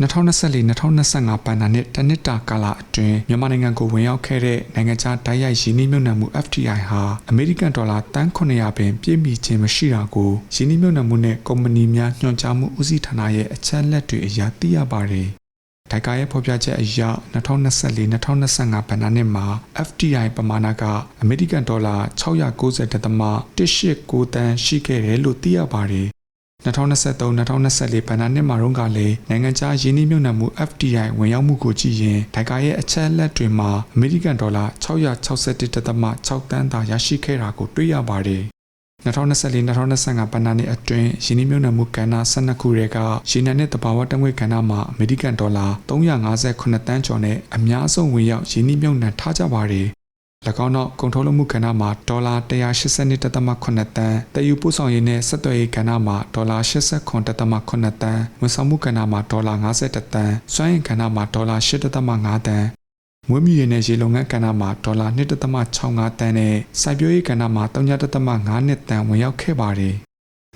2024-2025ဘဏ္ဍာနှစ်တနှစ်တာကာလအတွင်းမြန်မာနိုင်ငံကိုဝင်ရောက်ခဲ့တဲ့နိုင်ငံခြားတိုက်ရိုက်ရင်းနှီးမြှုပ်နှံမှု FTI ဟာအမေရိကန်ဒေါ်လာတန်း900ပင်ပြည့်မီခြင်းမရှိတာကိုရင်းနှီးမြှုပ်နှံမှုနဲ့ကုမ္ပဏီများညွှန်ကြားမှုဦးစီးဌာနရဲ့အချက်အလက်တွေအရသိရပါတယ်။တိုင်ကာရဲ့ဖော်ပြချက်အရ2024-2025ဘဏ္ဍာနှစ်မှာ FTI ပမာဏကအမေရိကန်ဒေါ်လာ690.189တန်းရှိခဲ့တယ်လို့သိရပါတယ်။ 2023-2024ဘဏ္ဍာနှစ်မှာတော့ကလည်းနိုင်ငံခြားယင်းနှိမ့်မြုပ်နှံမှု FDI ဝင်ရောက်မှုကိုကြည့်ရင်ဒိုင်ကာရဲ့အချက်အလက်တွေမှာအမေရိကန်ဒေါ်လာ661.6တန်းသာရရှိခဲ့တာကိုတွေ့ရပါတယ်။2024-2025ဘဏ္ဍာနှစ်အတွင်းယင်းနှိမ့်မြုပ်နှံမှုကဏ္ဍ12ခုတွေကရေနံနဲ့တဘာဝတံငွေကဏ္ဍမှာအမေရိကန်ဒေါ်လာ358တန်းကျော်နဲ့အများဆုံးဝင်ရောက်ယင်းနှိမ့်မြုပ်နှံထားကြပါတယ်။၎ င်းတော့ကုန်ထုတ်လုပ်မှုကဏ္ဍမှာဒေါ်လာ182.8တန်းတည်ယူပို့ဆောင်ရေးနဲ့ဆက်သွယ်ရေးကဏ္ဍမှာဒေါ်လာ89.8တန်းဝန်ဆောင်မှုကဏ္ဍမှာဒေါ်လာ50တန်းစွမ်းအင်ကဏ္ဍမှာဒေါ်လာ8.5တန်းမွေးမြူရေးနဲ့ရေလုံငန်းကဏ္ဍမှာဒေါ်လာ1.65တန်းနဲ့စိုက်ပျိုးရေးကဏ္ဍမှာ3.5တန်းဝင်ရောက်ခဲ့ပါတယ်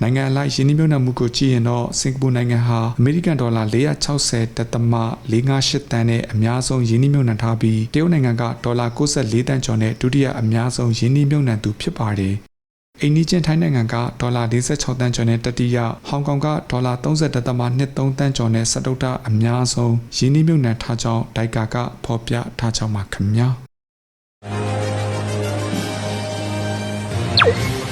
နိုင်ငံအလိုက်ယင်းနှိမ့်မြုပ်နှံမှုကိုကြည့်ရင်တော့စင်ကာပူနိုင်ငံဟာအမေရိကန်ဒေါ်လာ460.458တန်းနဲ့အများဆုံးယင်းနှိမ့်မြုပ်နှံထားပြီးတရုတ်နိုင်ငံကဒေါ်လာ94တန်းကျော်နဲ့ဒုတိယအများဆုံးယင်းနှိမ့်မြုပ်နှံသူဖြစ်ပါတယ်။အိန္ဒိချင်းထိုင်းနိုင်ငံကဒေါ်လာ46တန်းကျော်နဲ့တတိယဟောင်ကောင်ကဒေါ်လာ30.23တန်းကျော်နဲ့စတုတ္ထအများဆုံးယင်းနှိမ့်မြုပ်နှံထားကြောင်းဒိုက်ကာကဖော်ပြထားကြောင်းပါခင်ဗျာ။